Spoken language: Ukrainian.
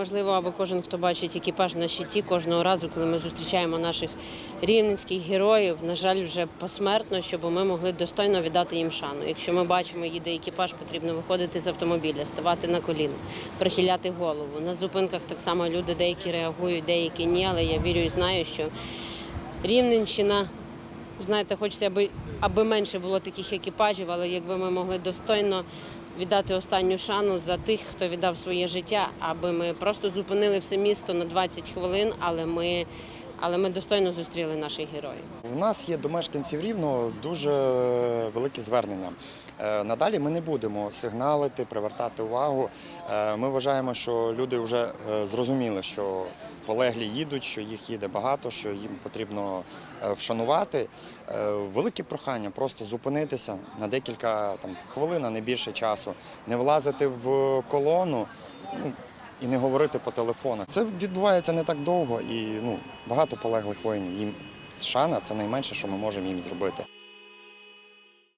важливо, аби кожен, хто бачить екіпаж на щиті, кожного разу, коли ми зустрічаємо наших рівненських героїв, на жаль, вже посмертно, щоб ми могли достойно віддати їм шану. Якщо ми бачимо, їде екіпаж, потрібно виходити з автомобіля, ставати на коліна, прихиляти голову. На зупинках так само люди деякі реагують, деякі ні, але я вірю і знаю, що Рівненщина, знаєте, хочеться, аби, аби менше було таких екіпажів, але якби ми могли достойно віддати останню шану за тих, хто віддав своє життя, аби ми просто зупинили все місто на 20 хвилин, але ми, але ми достойно зустріли наших героїв. У нас є до мешканців рівно дуже великі звернення. Е, Надалі ми не будемо сигналити, привертати увагу. Е, Ми вважаємо, що люди вже е, зрозуміли, що полеглі їдуть, що їх їде багато, що їм потрібно вшанувати. Велике прохання просто зупинитися на декілька там, хвилин, а не більше часу, не влазити в колону. І не говорити по телефонах. Це відбувається не так довго і ну, багато полеглих воїнів. Їм шана це найменше, що ми можемо їм зробити.